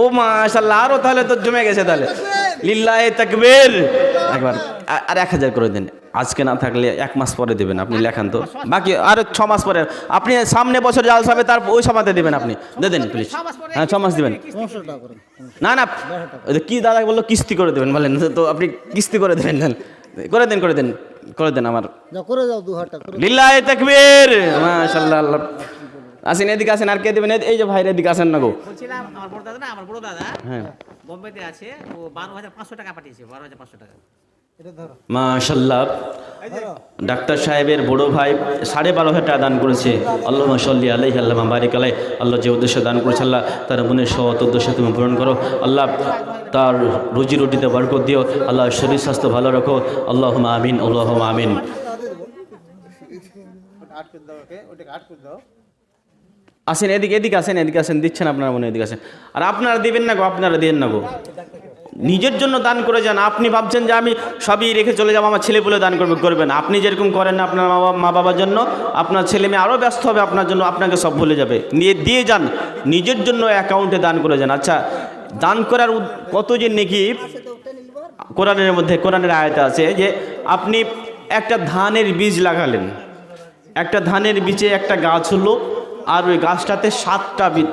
ও মাশাল্লাহ আরও তাহলে তো জমে গেছে তাহলে। লিল্লাহে তাকবীর। একবার আর এক হাজার করে দিন। আজকে না থাকলে এক মাস পরে দেবেন আপনি লেখান তো। বাকি আর ছ মাস পরে। আপনি সামনে বছর জাল হবে তার ওই সময়তে দেবেন আপনি। দিয়ে দেন প্লিজ হ্যাঁ ছ মাস দেবেন। না না কি দাদা বলল কিস্তি করে দেবেন বলেন। তো আপনি কিস্তি করে দেবেন দেন। করে দেন করে দেন করে দেন আমার। যা করে যাও দু হাজার টাকা তাকবীর। মাশাল্লাহ আল্লাহ। আসেন এদিকে আসেন আর কে দেবেন? এই যে ভাইরা এদিকে আসেন না গো। বলছিলাম আমার বড় দাদা না আমার বড় দাদা হ্যাঁ। বোম্বেতে আছে ও বারো হাজার পাঁচশো টাকা পাঠিয়েছে বারো হাজার পাঁচশো টাকা। মাশাল্লাহ। ডাক্তার সাহেবের বড় ভাই সাড়ে বারো হাজার টাকা দান করেছে। আল্লাহ সাল্লি আলাই আল্লাহ বারিক আলাই আল্লাহ যে উদ্দেশ্যে দান করেছে আল্লাহ তার মনের সৎ উদ্দেশ্য তুমি পূরণ করো। আল্লাহ তার রুজি রুটিতে বরকত দিও। আল্লাহ শরীর স্বাস্থ্য ভালো রাখো। আল্লাহ আমিন আল্লাহ আমিন। আট করে দাও ওটাকে আট করে দাও। আসেন, এদিকে এদিকে আসেন এদিকে আসেন, দিচ্ছেন আপনারা মনে, এদিকে আসেন। আর আপনারা দিবেন না গো, আপনারা দিবেন না গো। নিজের জন্য দান করে যান। আপনি ভাবছেন যে আমি সবই রেখে চলে যাব, আমার ছেলে বলে দান করবে, করবেন আপনি যেরকম করেন না আপনার মা বাবা মা বাবার জন্য, আপনার ছেলে মেয়ে আরও ব্যস্ত হবে আপনার জন্য, আপনাকে সব ভুলে যাবে। নিয়ে, দিয়ে যান। নিজের জন্য অ্যাকাউন্টে দান করে যান। আচ্ছা দান করার কত যে নেকি, কোরআনের মধ্যে, কোরআনের আয়তা আছে যে আপনি একটা ধানের বীজ লাগালেন। একটা ধানের বীজে একটা গাছ হলো আর ওই গাছটাতে সাতটা বীজ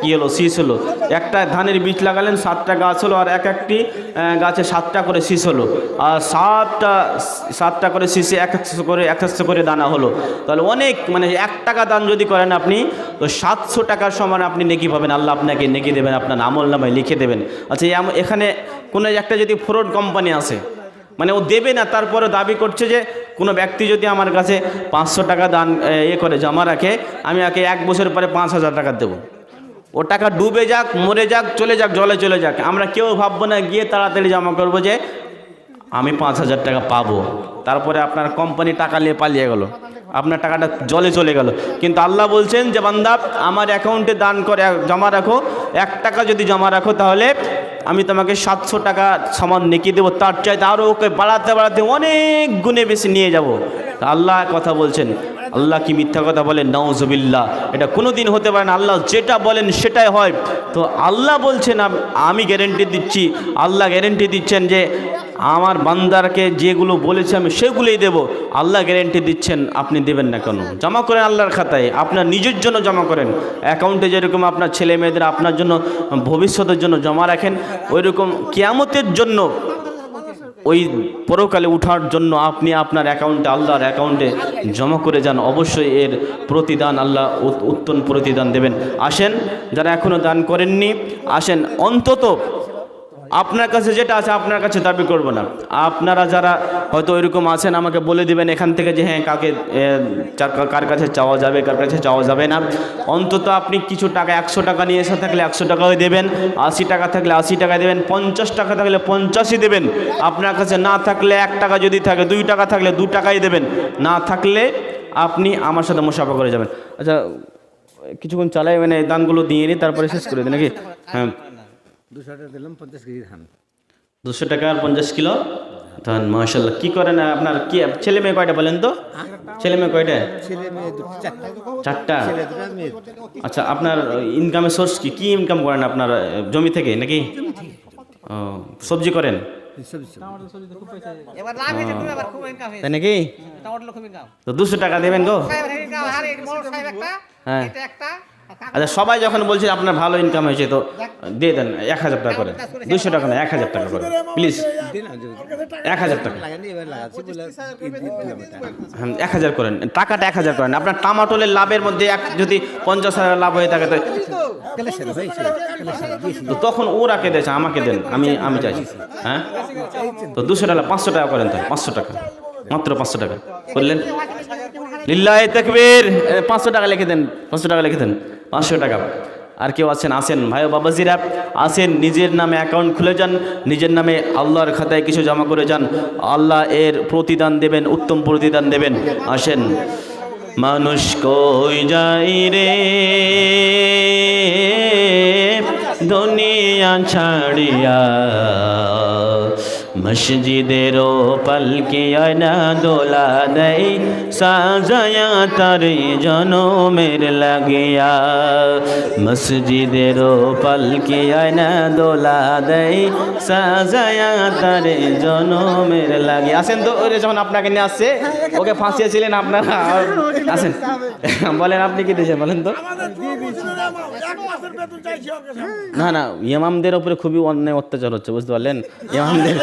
কি হলো, শীষ হলো। একটা ধানের বীজ লাগালেন, সাতটা গাছ হলো, আর এক একটি গাছে সাতটা করে শীষ হলো। আর সাতটা সাতটা করে শীষে এক একশো করে, এক একশো করে দানা হলো। তাহলে অনেক মানে এক টাকা দান যদি করেন আপনি, তো সাতশো টাকার সমান আপনি নেকি পাবেন। আল্লাহ আপনাকে নেকি দেবেন, আপনার আমল নামায় লিখে দেবেন। আচ্ছা এখানে কোনো একটা যদি ফ্রড কোম্পানি আছে মানে ও দেবে না, তারপরে দাবি করছে যে কোনো ব্যক্তি যদি আমার কাছে পাঁচশো টাকা দান এ, করে জমা রাখে আমি একে এক বছর পরে পাঁচ হাজার টাকা দেবো। ও টাকা ডুবে যাক মরে যাক চলে যাক জলে চলে যাক আমরা কেউ ভাববো না গিয়ে তাড়াতাড়ি জমা করব যে আমি পাঁচ হাজার টাকা পাবো। তারপরে আপনার কোম্পানি টাকা নিয়ে পালিয়ে গেল। আপনার টাকাটা জলে চলে গেল। কিন্তু আল্লাহ বলছেন যে বান্দা আমার অ্যাকাউন্টে দান করে জমা রাখো। এক টাকা যদি জমা রাখো তাহলে আমি তোমাকে সাতশো টাকা সমান নেকি দেবো, তার চাইতে আরও ওকে বাড়াতে বাড়াতে অনেক গুণে বেশি নিয়ে যাব। আল্লাহ কথা বলছেন আল্লাহ কি মিথ্যা কথা বলেন? নওজবিল্লা এটা কোনো দিন হতে পারে না। আল্লাহ যেটা বলেন সেটাই হয়। তো আল্লাহ বলছেন, আমি গ্যারেন্টি দিচ্ছি, আল্লাহ গ্যারেন্টি দিচ্ছেন যে আমার বান্দারকে যেগুলো বলেছে আমি সেগুলোই দেব। আল্লাহ গ্যারেন্টি দিচ্ছেন, আপনি দেবেন না কেন? জমা করেন আল্লাহর খাতায়। আপনার নিজের জন্য জমা করেন। অ্যাকাউন্টে যেরকম আপনার ছেলে মেয়েদের আপনার জন্য, ভবিষ্যতের জন্য জমা রাখেন, ওইরকম কেয়ামতের জন্য ওই পরকালে উঠার জন্য আপনি আপনার অ্যাকাউন্টে, আল্লাহর অ্যাকাউন্টে জমা করে যান। অবশ্যই এর প্রতিদান আল্লাহ উত- উত্তম প্রতিদান দেবেন। আসেন, যারা এখনও দান করেননি, আসেন। অন্তত আপনার কাছে যেটা আছে আপনার কাছে দাবি করব না। আপনারা যারা হয়তো ওইরকম আছেন আমাকে বলে দিবেন এখান থেকে যে হ্যাঁ কাকে কার কাছে চাওয়া যাবে কার কাছে চাওয়া যাবে না। অন্তত আপনি কিছু টাকা একশো টাকা নিয়ে এসে থাকলে একশো টাকাও দেবেন আশি টাকা থাকলে আশি টাকা দেবেন পঞ্চাশ টাকা থাকলে পঞ্চাশই দেবেন। আপনার কাছে না থাকলে এক টাকা যদি থাকে দুই টাকা থাকলে দু টাকাই দেবেন। না থাকলে আপনি আমার সাথে মুসাফা করে যাবেন। আচ্ছা কিছুক্ষণ চালাই মানে এই দানগুলো দিয়ে নিই তারপরে শেষ করে দিই নাকি? হ্যাঁ। দুশো টাকা দিলাম পঞ্চাশ কেজি ধান। দুশো টাকা আর পঞ্চাশ কিলো? ধান মাশাল্লাহ কি করেন? আপনার কি ছেলে মেয়ে কয়টা বলেন তো? ছেলে মেয়ে কয়টা? চারটা। আচ্ছা আপনার ইনকামের সোর্স কি? কি ইনকাম করেন আপনার জমি থেকে নাকি? ও সবজি করেন? তাই নাকি? তো দুশো টাকা দেবেন গো। হ্যাঁ। আচ্ছা সবাই যখন বলছে আপনার ভালো ইনকাম হয়েছে, তো দিয়ে দেন, এক হাজার টাকা করে। দুশো টাকা না, এক হাজার টাকা করে। প্লিজ এক হাজার টাকা। হ্যাঁ এক হাজার করেন। টাকাটা এক হাজার করেন। আপনার টামাটোলের লাভের মধ্যে এক, যদি পঞ্চাশ হাজার লাভ হয়ে থাকে, তো কালেকশন হয়েছে কালেকশন দিয়েছি তখন আমাকে দেন। আমি আমি চাইছি। হ্যাঁ? তো দুশো টাকা, পাঁচশো টাকা করেন তো পাঁচশো টাকা। মাত্র পাঁচশো টাকা। করলেন? লিল্লাহ তাকবীর। পাঁচশো টাকা লিখে দেন, পাঁচশো টাকা লিখে দেন। পাঁচশো টাকা। আর কেউ আছেন? আসেন। ভাই বাবাজিরা, আসেন। নিজের নামে অ্যাকাউন্ট খুলে যান। নিজের নামে আল্লাহর খাতায় কিছু জমা করে যান। আল্লাহ এর প্রতিদান দেবেন, উত্তম প্রতিদান দেবেন। আসেন। মানুষ কই যাই রে? দুনিয়া ছাড়িয়া মসজিদেরও পালকে আয়না দোলা দেয়, সাজায়া তারে জনমের লাগিয়া। মসজিদেরও পালকে আয়না দোলা দেয়, সাজায়া তারে জনমের লাগিয়া। আসেন তো, ওরে যখন আপনাকে নিয়ে আসছে, ওকে ফাঁসিয়েছিলেন আপনারা। আসেন, বলেন আপনি কি দিয়েছেন, বলেন তো। না না, ইমামদের উপরে খুবই অন্যায় অত্যাচার হচ্ছে, বুঝতে পারলেন? ইমামদের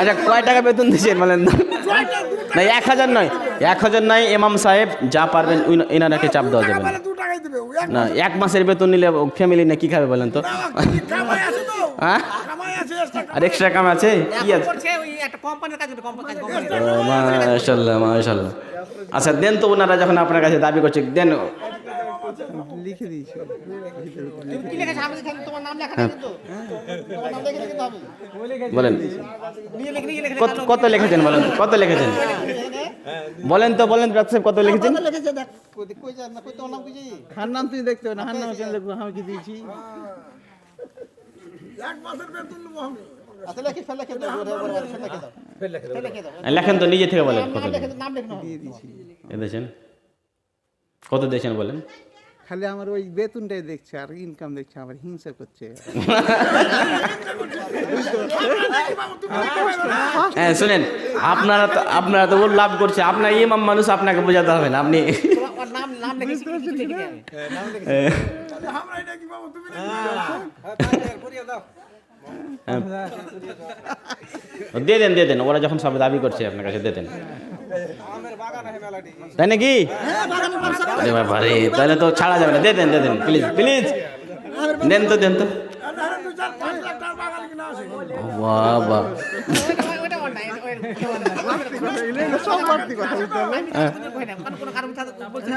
আচ্ছা কয় টাকা বেতন দিচ্ছেন বলেন না এক হাজার নয়। এক হাজার নয় এমাম সাহেব যা পারবেন এনারাকে চাপ দেওয়া যাবে না। না এক মাসের বেতন নিলে ফ্যামিলি না কি খাবে বলেন তো? হ্যাঁ? আর এক্সট্রা কাম আছে? কি আছে? মাশাল্লাহ মাশাল্লাহ আচ্ছা দেন তো ওনারা যখন আপনার কাছে দাবি করছে দেন লিখে দিয়েছি হবে বলেন। কত কত লিখেছেন বলেন? তো, কত লিখেছেন? বলেন তো বলেন রাত সাহেব কত লিখেছেন? লিখেছে দেখ। কই কই যা না কই নাম কই হার নাম তুমি দেখতে না হার নাম কেন দেখব আমি কি দিয়েছি? লিখে ফেলে লিখে দাও ওরে ওরে ফেলে লিখে দাও। ফেলে লিখে দাও লেখেন তো নিজে থেকে বলেন কত লিখেছেন? দিয়েছেন? কত দিয়েছেন বলেন? খালি আমার ওই বেতনটাই দেখছে, আর ইনকাম দেখছে, আমার হিংসা করছে। হ্যাঁ শুনেন, আপনারা তো আপনারা তো ওর লাভ করছে। আপনার ইমাম মানুষ আপনাকে বোঝাতে হবে না, আপনি লিখে দিয়ে দেন দিয়ে দেন, ওরা যখন সব দাবি করছে, আপনার কাছে দিয়ে দেন। তাই নাকি? আরে তাহলে তো ছাড়া যাবে না। দিয়ে দেন দিয়ে দেন প্লিজ প্লিজ দেন তো দেন তো। বাবা।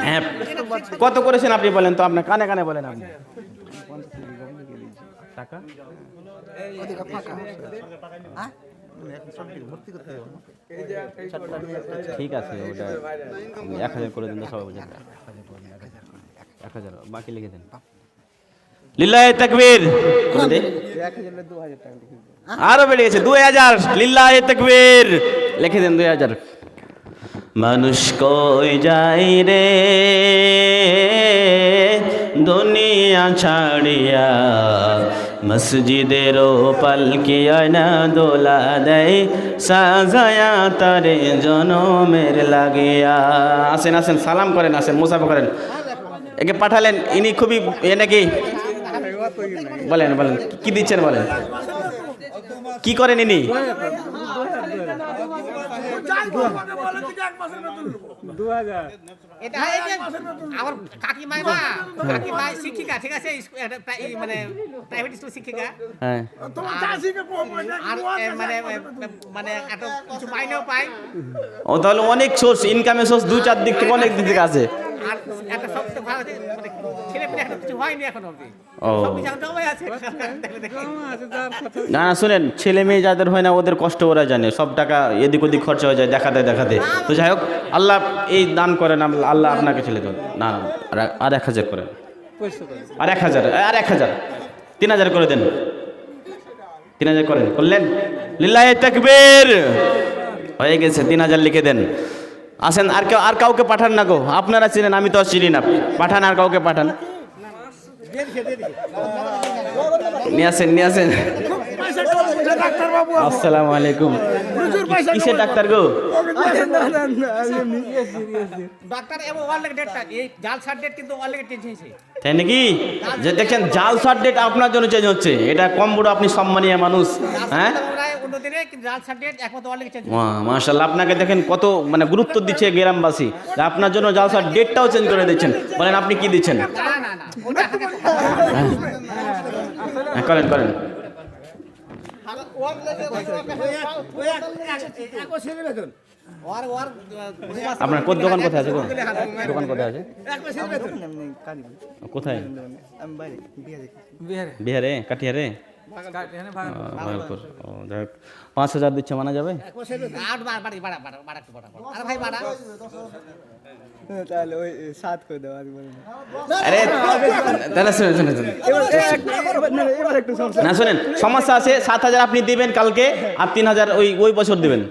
হ্যাঁ কত করেছেন আপনি বলেন তো? আপনার কানে কানে বলেন আপনি। টাকা? ঠিক আছে এক হাজার করে দিন সবাই বোঝেন এক হাজার, বাকি লিখে দেন। লিল্লাহ তাকবীর। আরও বেড়ে গেছে, দুই হাজার। লিল্লাহ তাকবীর। লিখে দেন দুই হাজার। মানুষ কই যাই রে? দুনিয়া ছাড়িয়া মসজিদের পালকি আয়না দোলা দেয়? সাজায়া তারে জনমের লাগিয়া। আসেন আসেন, সালাম করেন, আসেন, মুসাফা করেন। একে পাঠালেন, ইনি খুবই এ নাকি? বলেন বলেন, কি দিচ্ছেন বলেন? কি করেন ইনি? দু হাজার। এটা আমার কাকিমাই মা কাকিমাই শিক্ষিকা ঠিক আছে? একটা মানে প্রাইভেট স্কুল শিক্ষিকা। হ্যাঁ। মানে মানে এত কিছু মাইনেও পাই। ও তাহলে অনেক সোর্স ইনকামের সোর্স দু চার দিক থেকে অনেক দিক থেকে আছে। আর একটা সবচেয়ে ভালো যে মানে ছেলে পেলে একটা কিছু হয়নি এখন অবধি। ও। না না শুনেন ছেলে মেয়ে যাদের হয় না ওদের কষ্ট ওরা জানে। সব টাকা এদিক ওদিক খরচা হয়ে যায় দেখাতে দেখাতে। তো যাই হোক আল্লাহ এই দান করেন আল্লাহ- আপনাকে ছেলে দেন। না আর এক হাজার করেন। আর এক হাজার আর এক হাজার। তিন হাজার করে দেন। তিন হাজার করেন। করলেন? লিল্লাহ তাকবীর। হয়ে গেছে তিন হাজার লিখে দেন। আসেন আর কেউ আর কাউকে পাঠান না গো। আপনারা চিনেন আমি তো আর চিনি না। পাঠান আর কাউকে পাঠান। নিয়ে আসেন নিয়ে আসেন। আসসালামু আলাইকুম। কিসের ডাক্তার গো? তাই নাকি? যে দেখছেন জাল সার ডেট আপনার জন্য চেঞ্জ হচ্ছে। এটা কম বড় আপনি সম্মানীয় মানুষ হ্যাঁ? মাশাল্লাহ আপনাকে দেখেন কত মানে গুরুত্ব দিচ্ছে গ্রামবাসী। যে আপনার জন্য জাল সার ডেটটাও চেঞ্জ করে দিচ্ছেন। বলেন আপনি কি দিচ্ছেন? না না না ওটা হ্যাঁ করেন করেন। আপনার কোন দোকান কোথায় আছে দোকান কোথায় আছে? কোথায়? বিহারে। ও যাই পাঁচ হাজার দিচ্ছে মানা যাবে? না। শোনেন সমস্যা। আছে সাত হাজার আপনি দিবেন কালকে আর তিন হাজার ওই ওই বছর দিবেন।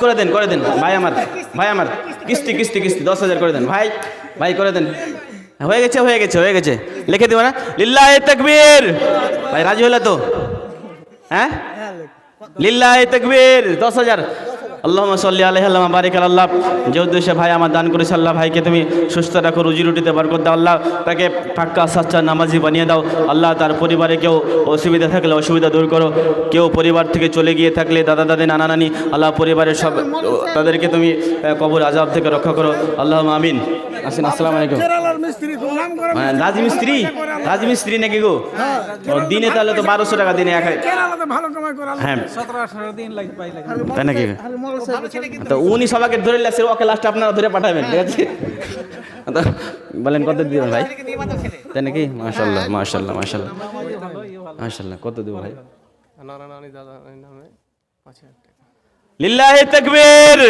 করে দেন করে দেন ভাই আমার ভাই আমার। কিস্তি কিস্তি কিস্তি দশ হাজার করে দেন ভাই ভাই করে দেন। হয়ে গেছে হয়ে গেছে হয়ে গেছে। লিখে দিব না। লিল্লাহ তকবীর। ভাই রাজি হলে তো? হ্যাঁ? লিল্লাহ তকবীর দশ হাজার। আল্লাহ সাল্লি আলহ আল্লাহ বারিক আল্লাহ। যে উদ্দেশ্যে ভাই আমার দান করেছে আল্লাহ ভাইকে তুমি সুস্থ রাখো রুজি রুটিতে বরকত দাও আল্লাহ তাকে পাক্কা সাচ্চা নামাজি বানিয়ে দাও। আল্লাহ তার পরিবারে কেউ অসুবিধা থাকলে অসুবিধা দূর করো। কেউ পরিবার থেকে চলে গিয়ে থাকলে দাদা দাদি নানা নানি আল্লাহ পরিবারের সব তাদেরকে তুমি কবর আজাব থেকে রক্ষা করো। আল্লাহ আমিন। আসেন আসসালামু আলাইকুম। হ্যাঁ, রাজমিস্ত্রি রাজমিস্ত্রি নাকি গো? দিনে তাহলে তো বারোশো টাকা দিনে এক হ্যাঁ। তাই নাকি? তো উনি সবাইকে ধরে লাগছে ওকে লাস্ট আপনারা ধরে পাঠাবেন ঠিক আছে? বলেন কত দিব ভাই? তাই নাকি? মাশাল্লাহ মাশাল্লাহ মাশাল্লাহ মাশাল্লাহ কত দিব ভাই? লিল্লাহি তাকবীর।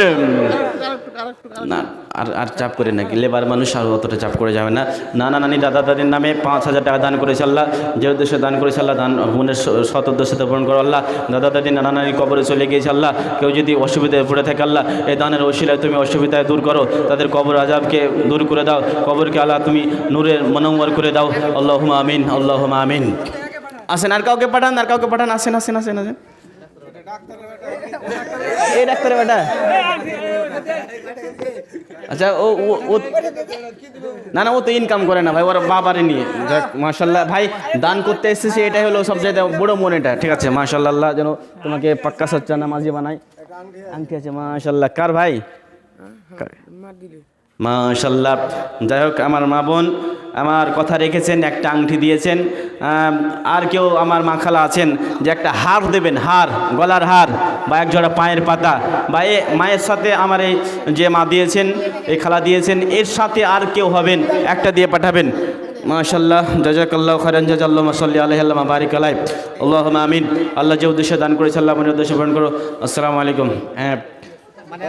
না আর আর চাপ করে নাকি লেবার মানুষ আর অতটা চাপ করে যাবে না। নানা নানি দাদা দাদির নামে পাঁচ হাজার টাকা দান করেছে আল্লাহ। যে উদ্দেশ্যে দান করেছে আল্লাহ দান বোনের স- সৎ উদ্দেশ্যে পূরণ করো আল্লাহ। দাদা দাদি নানা নানি কবরে চলে গিয়েছে আল্লাহ। কেউ যদি অসুবিধায় পড়ে থাকে আল্লাহ এই দানের ওসিলায় তুমি অসুবিধায় দূর করো। তাদের কবর আজাবকে দূর করে দাও। কবরকে আল্লাহ তুমি নূরের মনোমর করে দাও। আল্লাহ আমিন আল্লাহ আমিন। আসেন আর কাউকে পাঠান আর কাউকে পাঠান। আসেন আসেন আসেন আসেন। এই ডাক্তার বেটা। আচ্ছা ও, ও- না না, ও তো ইনকাম করে না, ভাই, ওর বাবারে নিয়ে। যাক মাশাল্লাহ ভাই, দান করতে এসেছে, এটাই হলো সবচেয়ে বড় মন এটা ঠিক আছে? মাশাল্লাহ যেন তোমাকে পাক্কা সচ্চা নামাজি বানায় আংটি আছে মাশাল্লাহ কার ভাই? মাশাল্লাহ যাই হোক, আমার মা বোন আমার কথা রেখেছেন, একটা আংটি দিয়েছেন। আর কেউ আমার মা খালা আছেন যে একটা হার দেবেন, হার, গলার হার বা এক জোড়া পায়ের পাতা বা এ মায়ের সাথে আমার এই যে মা দিয়েছেন, এই খালা দিয়েছেন, এর সাথে আর কেউ হবেন, একটা দিয়ে পাঠাবেন। মাশাল্লাহ জাজাকাল্লাহ খারান জাজাল্লাহ মাসাল্লি আলহ বারিক আলাই আল্লাহ আমিন। আল্লাহ যে উদ্দেশ্যে দান করেছে, আল্লাহ মনের উদ্দেশ্যে পূরণ করো আসসালামু আলাইকুম। হ্যাঁ। মানে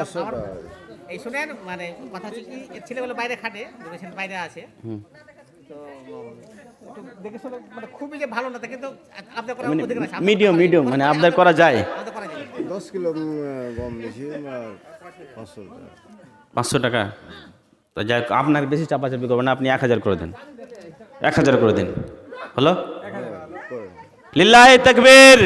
এই শুনেন মানে কথা হচ্ছে কি ছেলেগুলো বাইরে খাটে বাইরে আছে। তো উম, একটু দেখে শুনে মানে খুবই যে ভালো না তা কিন্তু আপনার মানে মিডিয়াম মিডিয়াম মানে করা যায়। আমাদের করা যায়। দশ কিলো গম বেশি পাঁচশো টাকা। পাঁচশো টাকা? তো যাই হোক, আপনার বেশি চাপাচাপি করবেন না আপনি এক হাজার করে দেন। এক হাজার করে দিন। হলো? লিল্লাহ তকবীর!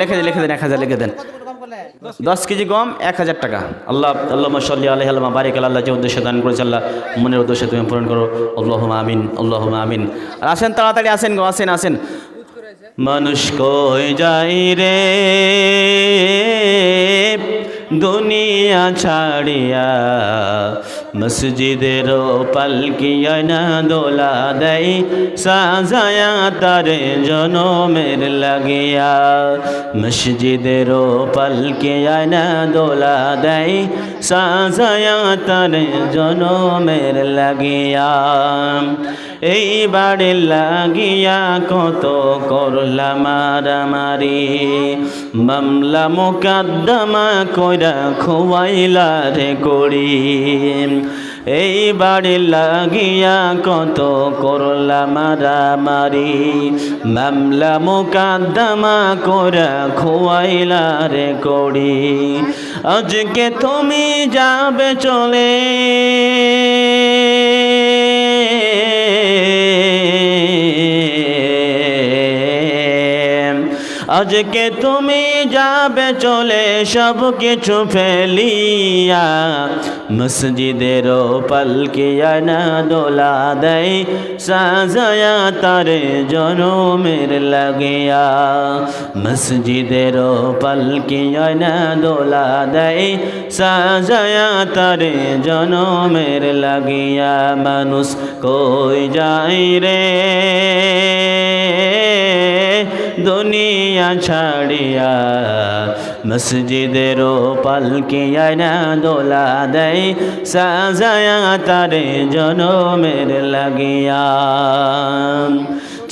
লিখে দেন লিখে দেন এক হাজার লিখে দেন কত করে কম করলে দশ কেজি গম, এক হাজার টাকা। আল্লাহ আল্লাহ সাল্লি আলহ আল্লাহ বারিক আল্লাহ যে উদ্দেশ্যে দান করেছে, আল্লাহ মনের উদ্দেশ্যে তুমি পূরণ করো। আল্লাহ আমিন আল্লাহ আমিন। আর আসেন, তাড়াতাড়ি আসেন গো, আসেন আসেন। মানুষ কই যাই রে? দুনিয়া ছাড়িয়া মসজিদের পালকিয়া না দোলা দেয়, সাজায়া তার জনমের লাগিয়া। মসজিদের পালকিয়া না দোলা দেয়, সাজায়া তার জনমের লাগিয়া। এই বাড়ি লাগিয়া কত করলাম মারামারি। মামলা মোকাদ্দমা কইরা খোয়াইলা রে করি এই বাড়ি লাগিয়া কত করলাম মারামারি। মামলা মোকাদ্দমা কইরা খোয়াইলা রে করি আজকে তুমি যাবে চলে। আজকে তুমি যাবে চলে সব কিছু ফেলিয়া। মসজিদের পালকিয়া না দোলা দেয়, সাজায়া তারে জনমের লাগিয়া। মসজিদের পালকিয়া না দোলা দেয়, সাজায়া তারে জনমের লাগিয়া। মানুষ কই যাই রে? দুনিয়া ছাড়িয়া মসজিদের পালকে আয়না দোলা দেয় সাজায়া তারে জনমের লাগিয়া।